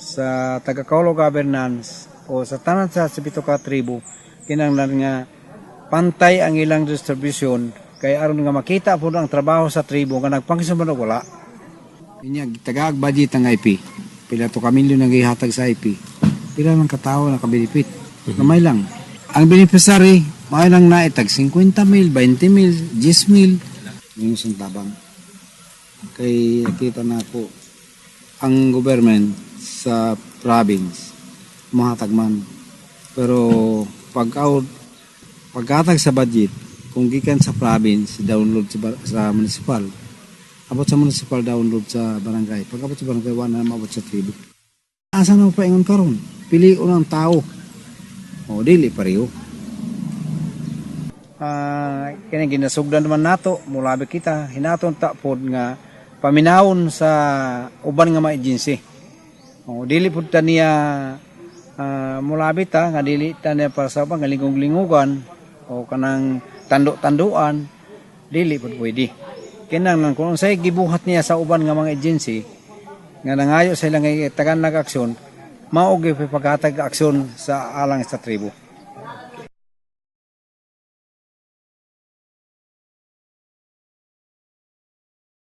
sa taga Kaulo governance o sa tanan sa sibito ka tribo kinanglan nga pantay ang ilang distribution kay aron nga makita po ang trabaho sa tribo nga nagpangisuman og wala. Inya tagag budget ang IP pila to kamilyo nang gihatag sa IP pila man katawo nakabilipit gamay lang. Ang beneficiary may lang naitag 50 mil 20 mil 10 mil. Yung isang tabang. Kay nakita na po ang government sa province mahatag man pero pag out pagkatag sa budget kung gikan sa province download sa, sa municipal abot sa municipal download sa barangay. Pag abot sa barangay wala na maabot sa tribo asa na pa ingon karon? Pili unang tao. O dili pareho. Ah kini ginasugdan naman nato mulabi kita hinaton ta pod nga paminawon sa uban nga mga agency o dili pud ta niya ah, mulabi ta nga dili ta niya para sa uban nga lingog-lingugan o kanang tando-tanduan dili pud pwede. Kinang kung say gibuhat niya sa uban nga mga agency nga nangayo sa ilang tagan nag aksyon mao gyud paghatag aksyon sa alang sa tribo